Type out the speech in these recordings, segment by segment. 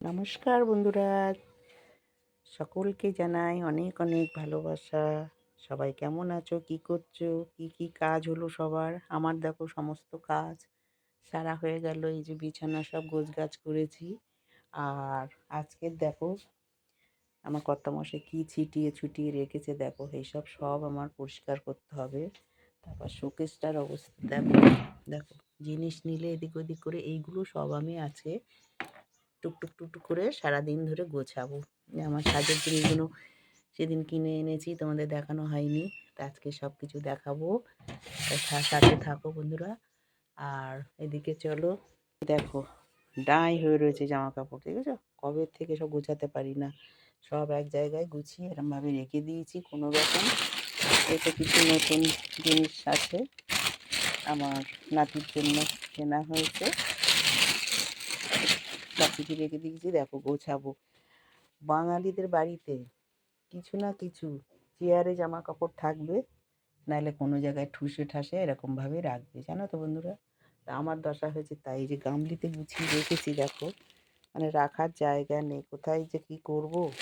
নমস্কার বন্ধুরা। সকলকে জানাই অনেক অনেক ভালোবাসা। সবাই কেমন আছো? কি করছ? কি কি কাজ হলো সবার? আমার দেখো সমস্ত কাজ সারা হয়ে গেল। এই যে বিছানা সব গোছগাছ করেছি। আর আজকে দেখো আমার কর্তামশাই কি ছিটিয়ে ছুটিয়ে রেখেছে দেখো। এইসব সব আমার পরিষ্কার করতে হবে। তারপর শোকেসটার অবস্থা দেখো। দেখো জিনিস নিলে এদিক ওদিক করে এইগুলো সব আমি আজকে টুকটুক টুকটুক করে সারাদিন ধরে গোছাবো। আমার সাজের জিনিসগুলো সেদিন কিনে এনেছি, তোমাদের দেখানো হয়নি। আজকে সব কিছু দেখাবো সাথে থাকো বন্ধুরা। আর এদিকে চলো। দেখো, ডাই হয়ে রয়েছে জামা কাপড় ঠিক আছে কবে থেকে সব গোছাতে পারি না। সব এক জায়গায় গুছিয়ে এরমভাবে রেখে দিয়েছি, কোনো রকম। এতে কিছু নতুন জিনিস আছে আমার নাতির জন্য কেনা হয়েছে। কিছু রেখে দিয়েছি, দেখো গোছাবো। বাঙালিদের বাড়িতে কিছু না কিছু চেয়ারে জামা কাপড় থাকবে, নাহলে কোনো জায়গায় ঠুসে ঠাসে এরকমভাবে রাখবে, জানো তো বন্ধুরা? তা আমার দশা হয়েছে তাই, যে গামলিতে গুছিয়ে রেখেছি, দেখো। মানে রাখার জায়গা নেই, কোথায় যে কি করব?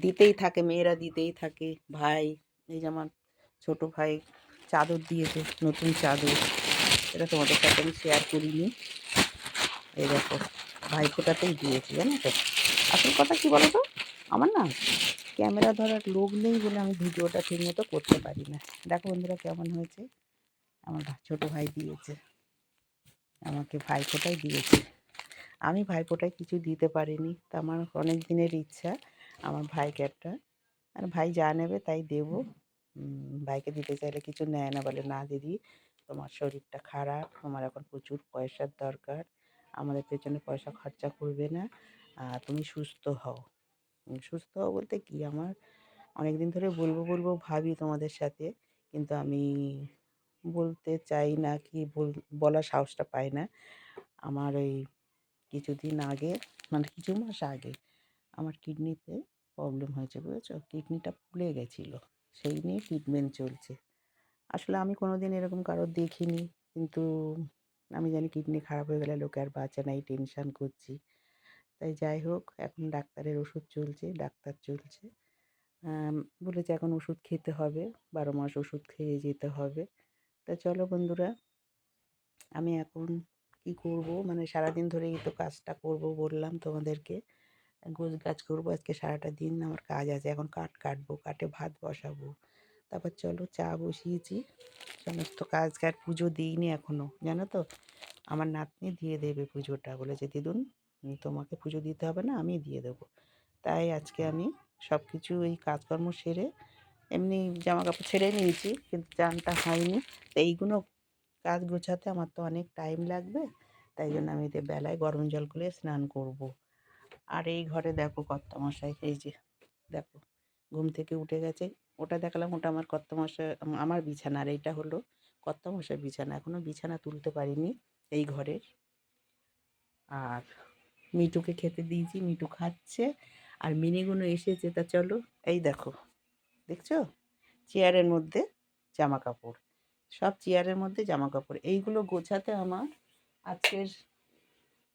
দিতেই থাকে, মেয়েরা দিতেই থাকে। ভাই, এই যে আমার ছোটো ভাই চাদর দিয়েছে, নতুন চাদর। এটা তোমাদের সাথে আমি শেয়ার করিনি। এই দেখো ভাইফোঁটাতেই দিয়েছি, জানো তো? আসল কথা কি বলো তো আমার না ক্যামেরা ধরার লোক নেই বলে আমি ভিডিওটা ঠিক মতো করতে পারি না। দেখো বন্ধুরা কেমন হয়েছে? আমার ছোট ভাই দিয়েছে। আমাকে ভাইফোঁটাই দিয়েছে। আমি ভাইফোঁটায় কিছু দিতে পারিনি। তা আমার অনেক দিনের ইচ্ছা, আমার ভাইকে একটা। আর ভাই যা নেবে তাই দেবো। ভাইকে দিতে চাইলে কিছু নেয় না বলে, না দিদি, তোমার শরীরটা খারাপ, তোমার এখন প্রচুর পয়সার দরকার। আমাদের পেছনে পয়সা খরচা করবে না। আহ, তুমি সুস্থ হও। সুস্থ হও বলতে কি? আমার অনেক দিন ধরে বলব বলব ভাবি তোমাদের সাথে। কিন্তু আমি বলতে চাই না কি বল বলার সাহসটা পাই না। আমার ওই কিছুদিন আগে মানে কিছু মাস আগে আমার কিডনিতে প্রবলেম হয়েছে বুঝেছ? কিডনিটা ফুলে গেছিল। সেই নিয়ে ট্রিটমেন্ট চলছে। আসলে আমি কোনো দিন এরকম কারোর দেখিনি। কিন্তু আমি জানি কিডনি খারাপ হয়ে গেলে লোকে আর বাঁচে না, এই টেনশান করছি। তাই যাই হোক, এখন ডাক্তারের ওষুধ চলছে, ডাক্তার চলছে। বলেছে এখন ওষুধ খেতে হবে, বারো মাস ওষুধ খেয়ে যেতে হবে। তা চলো বন্ধুরা, আমি এখন কি করব? মানে সারাদিন ধরে এই তো কাজটা করব বললাম তোমাদেরকে। গোছ গাছ করব, আজকে সারাটা দিন আমার কাজ আছে, এখন কাঠ কাটবো কাটে ভাত বসাবো। তারপর চলো চা বসিয়েছি। সমস্ত কাজ কাজ পুজো দিইনি এখনও জানো তো? আমার নাতনি দিয়ে দেবে পুজোটা, বলেছে, দিদুন তোমাকে পুজো দিতে হবে না, আমি দিয়ে দেবো। তাই আজকে আমি সব কিছু এই কাজকর্ম সেরে এমনি জামা কাপড় ছেড়ে নিয়েছি, কিন্তু চানটা হয়নি। তো এইগুলো কাজ গোছাতে আমার তো অনেক টাইম লাগবে, তাই জন্য আমি এতে বেলায় গরম জল করে স্নান করব। আর এই ঘরে দেখো কর্তামশাই, এই যে, দেখো, ঘুম থেকে উঠে গেছে। ওটা দেখালাম, ওটা আমার কর্তামশাই আমার বিছানা আর এইটা হলো কর্তামশাই বিছানা। এখনও বিছানা তুলতে পারিনি এই ঘরের। আর মিটুকে খেতে দিয়েছি মিটু খাচ্ছে। আর মিনিগুলো এসেছে, তা চলো, এই দেখো, দেখছ? চেয়ারের মধ্যে জামা কাপড় সব চেয়ারের মধ্যে জামা কাপড় এইগুলো গোছাতে আমার আজকের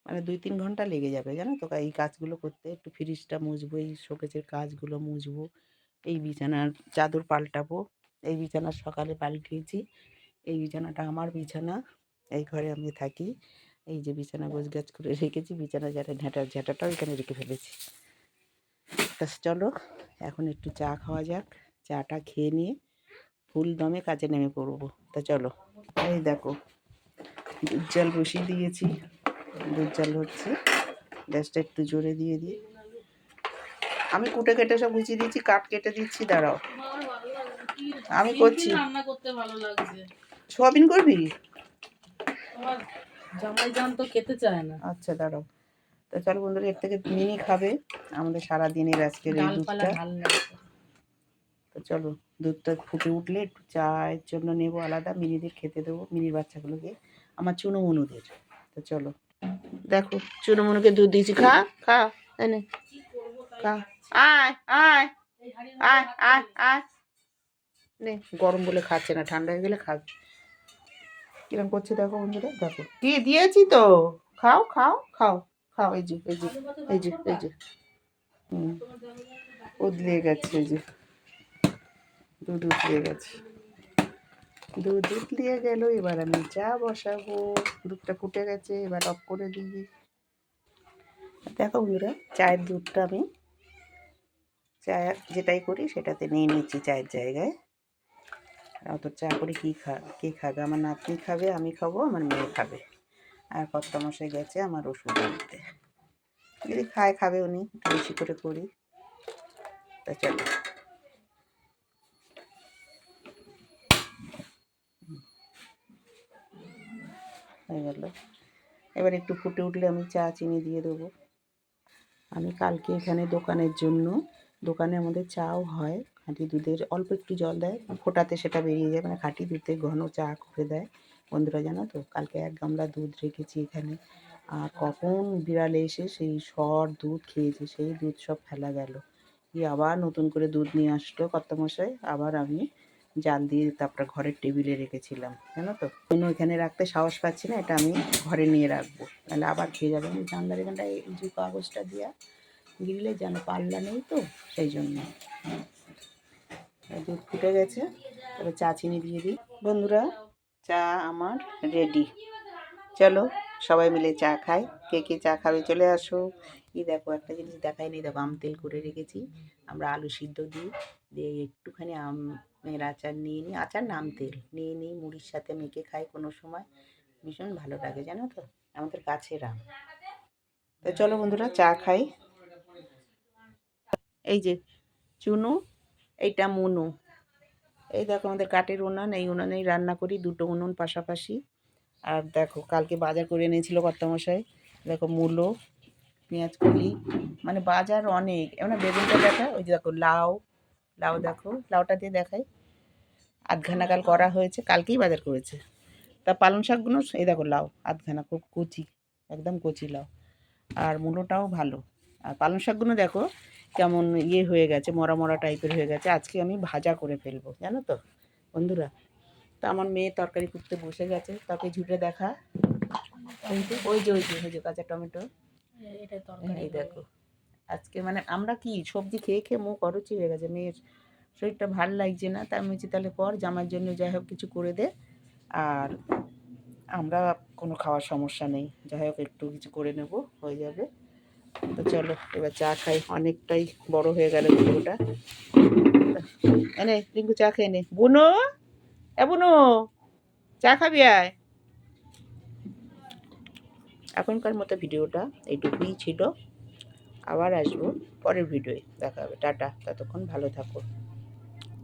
মানে দুই তিন ঘণ্টা লেগে যাবে, জানো তো? এই কাজগুলো করতে একটু ফ্রিজটা মুছবো, এই শোকেজের কাজগুলো মুছবো। এই বিছানার চাদর পাল্টাবো। এই বিছানা সকালে পাল্টিয়েছি। এই বিছানাটা আমার বিছানা। এই ঘরে আমি থাকি। এই যে বিছানা গোছ গাছ করে রেখেছি। বিছানা ঝাঁটা ঝাঁটা, ঝাঁটাটাও এখানে রেখে ফেলেছি। চলো, এখন একটু চা খাওয়া যাক। চাটা খেয়ে নিয়ে ফুল দমে কাজে নেমে পড়ব। তা চলো, এই দেখো, দুধ জল বসিয়ে দিয়েছি। দুধ জল হচ্ছে। গ্যাসটা একটু জোরে দিয়ে দিই। আমি কুটে কেটে সব গুছিয়ে দিচ্ছি কাঠ কেটে দিচ্ছি দাঁড়াও। আমি করছি। রান্না করতে ভালো লাগছে সোয়াবিন করবি? জামাই জান তো খেতে চায় না। আচ্ছা দাঁড়াও। তা চলো বন্ধুরা এর থেকে মিনি খাবে। আমাদের সারা দিনের আজকের এই দুধটা। তো চলো দুধটা ফুটে উঠলে একটু চায়ের জন্য নেব আলাদা মিনিদের খেতে দেবো মিনির বাচ্চাগুলোকে আমার চুনো মনুদের তো চলো। দেখো চুনো মনুকে দুধ দিয়েছি। খা খা এনে। খা। আয় আয় আয় আয় আয়। নে, গরম বলে খাচ্ছে না, ঠান্ডা হয়ে গেলে খাবে কিরম করছে দেখো বন্ধুরা, দেখো। কি দিয়েছি তো? খাও খাও খাও খাও, এই যে এই যে এই যে এই যে। হুম উদলিয়ে গেছে, এই যে। দুধ উতলিয়ে গেছে। দুধ উতলিয়ে গেল, এবার আমি চা বসাবো। দুধটা ফুটে গেছে, এবার অফ করে দিই। দেখো বন্ধুরা, চায়ের দুধটা আমি চা যেটাই করি সেটাতে নিয়ে নিচ্ছি চায়ের জায়গায়। অত চা করে কী খা, কে খাবে? আমার নাতনি খাবে, আমি খাব, আমার মেয়ে খাবে। আর কত মশাই গেছে আমার ওষুধ আনতে। যদি খায়, খাবে উনি বেশি করে করি। তা চলো। হয়ে গেল। এবার একটু ফুটে উঠলে আমি চা চিনি দিয়ে দেবো। আমি কালকে এখানে দোকানের জন্য দোকানে আমাদের চাও হয়, খাঁটি দুধের, অল্প একটু জল দেয়, ফোটাতে সেটা বেরিয়ে যায় মানে খাঁটি দুধে ঘন চা করে দেয় বন্ধুরা জানো তো। কালকে এক গামলা দুধ রেখেছি এখানে। আর কখন বিড়ালে এসে সেই সর দুধ খেয়েছে, সেই দুধ সব ফেলা গেল। দিয়ে আবার নতুন করে দুধ নিয়ে আসলো কর্তামশাই, আবার আমি জাল দিয়ে তারপরে ঘরের টেবিলে রেখেছিলাম, জানো তো। কোনো এখানে রাখতে সাহস পাচ্ছি না, এটা আমি ঘরে নিয়ে রাখব। তাহলে আবার খেয়ে যাবে, আমি জানলার এখানটায় যে কাগজটা দিয়া গিরলে যেন পাল্লা নেই তো, সেই জন্য। দুধ ফুটে গেছে তবে চা চিনি দিয়ে দিই। বন্ধুরা, চা আমার রেডি। চলো, সবাই মিলে চা খাই। কে কে চা খাবে চলে আসো। এই দেখো, একটা জিনিস দেখাই নি দেখো, আম তেল করে রেখেছি। আমরা আলু সিদ্ধ দিই, দিয়ে একটুখানি আমের আচার নিয়ে নিই। আচার নাম তেল নিয়ে নিই। মুড়ির সাথে মেখে খাই কোনো সময়। ভীষণ ভালো লাগে, জানো তো? আমাদের গাছের আম। তো চলো বন্ধুরা, চা খাই। এই যে চুনু, এইটা মুনু। এই দেখো আমাদের কাঠের উনান, এই উনানেই রান্না করি দুটো উনুন পাশাপাশি। আর দেখো, কালকে বাজার করে এনেছিল কর্তামশাই। দেখো, মূলো পেঁয়াজ কলি মানে বাজার অনেক। এমন বেগুনটা দেখা, ওই যে দেখো, লাউ লাউ দেখো, লাউটা দিয়ে দেখাই। আধখানাকাল করা হয়েছে, কালকেই বাজার করেছে। তা পালং শাকগুলো, এই দেখো, লাউ, আধখানা, খুব কচি, একদম কচি লাউ। আর মূলোটাও ভালো। আর পালং শাকগুলো দেখো কেমন ইয়ে হয়ে গেছে মরা মরা টাইপের হয়ে গেছে আজকে আমি ভাজা করে ফেলব জানো তো? বন্ধুরা তো আমার মেয়ে তরকারি করতে বসে গেছে তাকে ঝুটে দেখা। ওই যে ওই যে ওই যে কাঁচা টমেটো। এই দেখো আজকে মানে আমরা কি সবজি খেয়ে খেয়ে মুখ অরুচি হয়ে গেছে মেয়ের শরীরটা ভালো লাগছে না তাই আমি বলছি তাহলে কর জামার জন্য যাই হোক কিছু করে দে। আর আমরা কোনো খাওয়ার সমস্যা নেই যাই হোক একটু কিছু করে নেব হয়ে যাবে। তো চলো, এবার চা খাই। অনেকটাই বড় হয়ে গেল ভিডিওটা এনে, রিঙ্কু চা খেয়ে নে। বুনো? এ বুনো, চা খাবি আয়। এখনকার মতো ভিডিওটা এইটুকুই ছিল। আবার আসব পরের ভিডিওয়ে, দেখা হবে। টাটা, ততক্ষণ ভালো থাকো।